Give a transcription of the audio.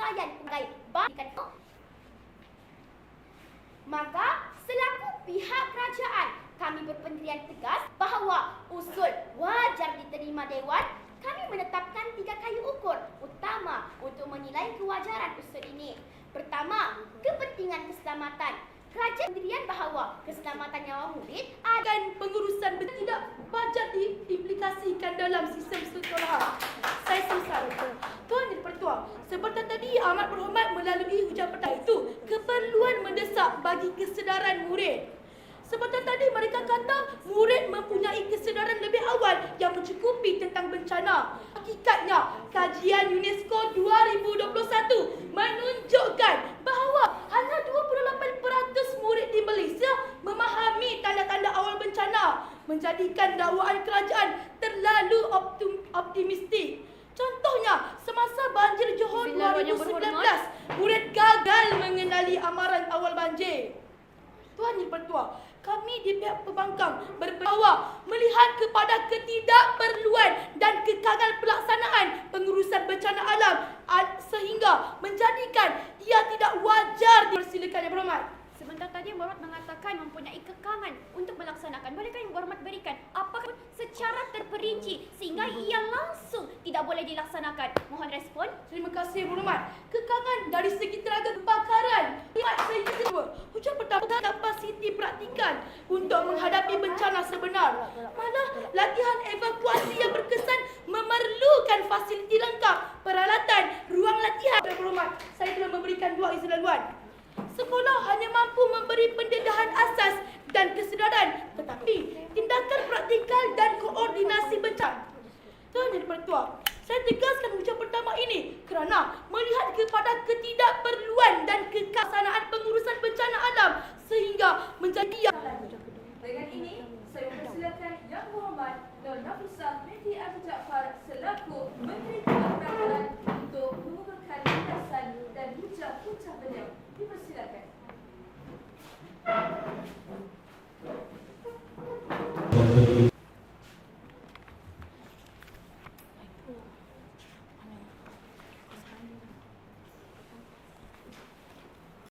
Badan Pegawai Bank Maka selaku pihak kerajaan kami berpendirian tegas bahawa usul wajar diterima Dewan kami menetapkan tiga kayu ukur utama untuk menilai kewajaran usul ini. Pertama, kepentingan keselamatan. Kerajaan pendirian bahawa keselamatan nyawa murid akan pengurusan tidak bajet diimplikasikan dalam sistem sekolah. Saya selesai. Tuan dan Pertua, seperti tadi amat berhormat melalui hujan petang itu keperluan mendesak bagi kesedaran murid. Seperti tadi mereka kata murid mempunyai kesedaran lebih awal yang mencukupi tentang bencana. Hakikatnya, kajian UNESCO 2021 menunjukkan bahawa hanya 28% murid di Malaysia memahami tanda-tanda awal bencana menjadikan dakwaan kerajaan terlalu optim- optimistik. Contohnya, semasa banjir Johor Bila yang 2019, murid gagal mengenali amaran awal banjir. Tuan Yang Pertua, kami di pihak pembangkang berbahawa melihat kepada ketidakperluan dan kekangan pelaksanaan pengurusan bencana alam sehingga menjadikan ia tidak wajar dipersilakan yang berhormat. Sebentar tadi Yang Berhormat mengatakan mempunyai kekangan untuk melaksanakan. Bolehkah Yang Berhormat berikan apakah secara terperinci sehingga ia langsung tidak boleh dilaksanakan? Mohon respon. Terima kasih Yang Berhormat. Kekangan dari segi tenaga kebakaran. Lihat saya kedua. Hujan pertama kapasiti praktikan untuk menghadapi bencana sebenar. Malah latihan evakuasi yang berkesan memerlukan fasiliti lengkap, peralatan, ruang latihan. Yang Berhormat, saya telah memberikan dua izin laluan. Sekolah hanya mampu memberi pendedahan asas dan kesedaran Tuan Yang Pertua, saya tegaskan ucapan pertama ini kerana melihat kepada ketidakperluan dan kekasaraan pengurusan bencana alam sehingga menjadi Dengan ini, saya mempersilakan Yang Berhormat Nur Nafisah binti Abu Jaafar selaku Menteri Kebangsaan untuk mengukuhkan ulasan dan hujah-hujah beliau. Dipersilakan. Waktu